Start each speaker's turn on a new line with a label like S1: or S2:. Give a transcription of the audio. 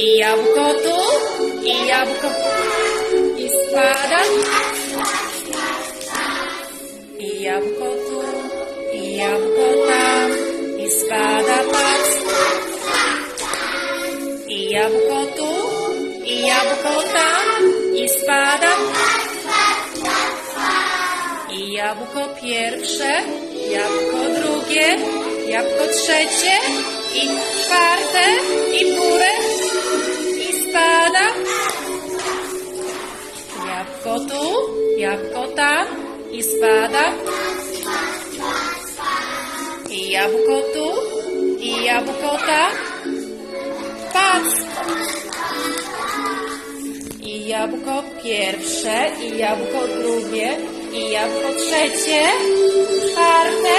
S1: I jabłko tu, i jabłko i spada. I jabłko tu, i jabłko tam, i spada patrz. I jabłko tu, i jabłko tam, i spada. I jabłko pierwsze, jabłko drugie, jabłko trzecie, i czwarte, Jabłko tu, jabłko tam, i spada. I jabłko tu, i jabłko tam. Patrz! I jabłko pierwsze, i jabłko drugie, i jabłko trzecie, czwarte,